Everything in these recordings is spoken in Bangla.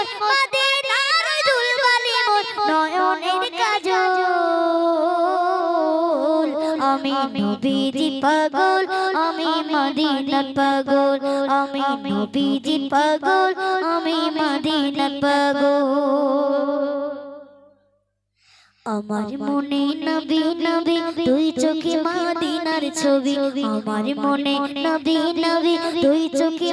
মোর আমি নবীজি পাগল, আমি নবীজি পাগল, আমি পাগল। আমার মনে নবী নবী, দুই চোখে মাদিনার ছবি। আমার মনে নবী নবী, দুই চোখে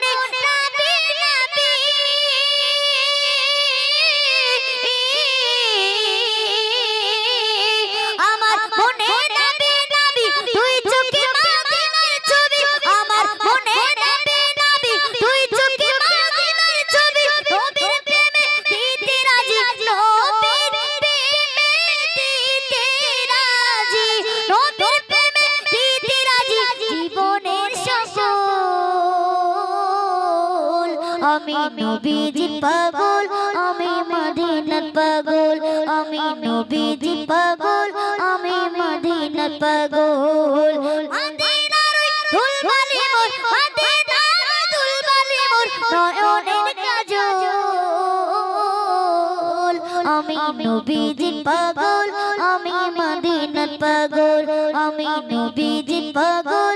আমি নবীজি পাগল, আমি মদিনার পাগল, আমি নবীজি পাগল, আমি মদিনার পাগল। মদিনার ওই ধুলবালি মোর, মদিনার ওই ধুলবালি মোর নয়নের কাজল। আমি নবীজি পাগল, আমি মদিনার পাগল, আমি নবীজি পাগল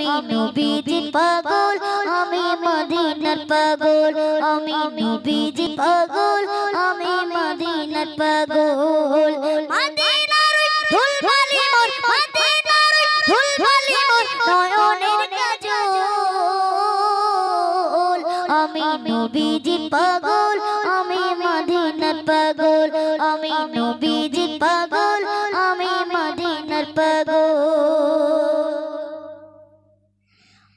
আমি নবীজি পাগল, আমি মদিনার পাগল, আমি নবীজি পাগল, আমি মদিনার পাগল। মদিনার ধুলবালি মোর, মদিনার ধুলবালি মোর নয়নের কাজল। আমি নবীজি পাগল, আমি মদিনার পাগল, আমি নবীজি পাগল, আমি